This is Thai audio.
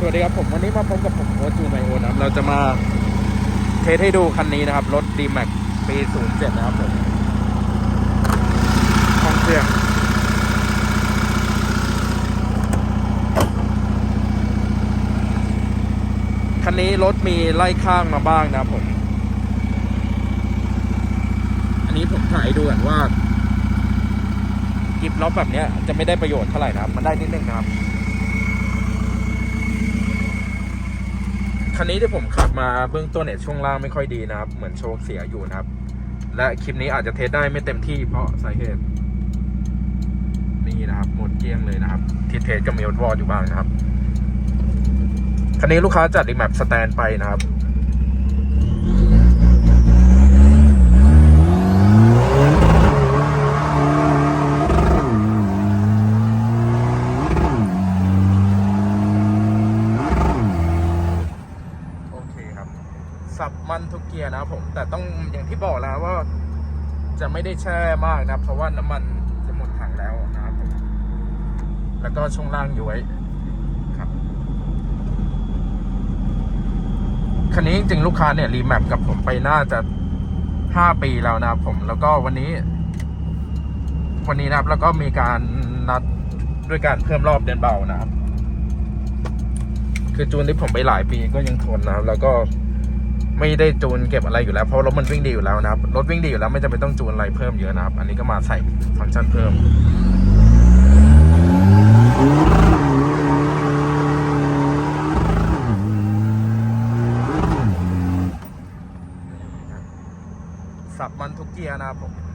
สวัสดีครับผมวันนี้มาพบกับผมโอจูไมโอนะครับเราจะมาเทสให้ดูคันนี้นะครับ รถ d m a x ปี 07 นะครับผมห้องเครื่องคันนี้รถมีไล่ข้างมาบ้างนะครับผม อันนี้ผมถ่ายดูกันว่ากิบล็อกแบบนี้จะไม่ได้ประโยชน์เท่าไหร่นะครับ มันได้นิดนึงนะครับ คันนี้ที่ผมขับมาเบื้องต้นเนี่ยช่วงล่างไม่ค่อยดีนะครับ เหมือนโชคเสียอยู่นะครับ และคลิปนี้อาจจะเทสได้ไม่เต็มที่เพราะสาเหตุนี่นะครับหมดเกลี้ยงเลยนะครับ ที่เทสก็มีวอดอยู่บ้างนะครับ คันนี้ลูกค้าจัดรีแมปสแตนไปนะครับ โอเคครับ สับมันทุกเกียร์นะครับผมแต่ต้องอย่างที่บอกแล้วว่า จะไม่ได้แช่มากนะเพราะว่าน้ำมันจะหมดถังแล้วนะครับผมแล้วก็ช่วงล่างอย้วยครับคันนี้จริงลูกค้าเนี่ยรีแมปกับผมไปน่าจะห้าปีแล้วนะครับผมแล้วก็วันนี้ วันนี้นะครับแล้วก็มีการนัดด้วยการเพิ่มรอบเดินเบานะครับ คือจูนที่ผมไปหลายปีก็ยังทนนะครับแล้วก็ ไม่ได้จูนเก็บอะไรอยู่แล้วเพราะรถมันวิ่งดีอยู่แล้วนะครับรถวิ่งดีอยู่แล้วไม่จำเป็นต้องจูนอะไรเพิ่มเยอะนะครับ อันนี้ก็มาใส่ฟังก์ชันเพิ่มสับมันทุกเกียร์นะครับผม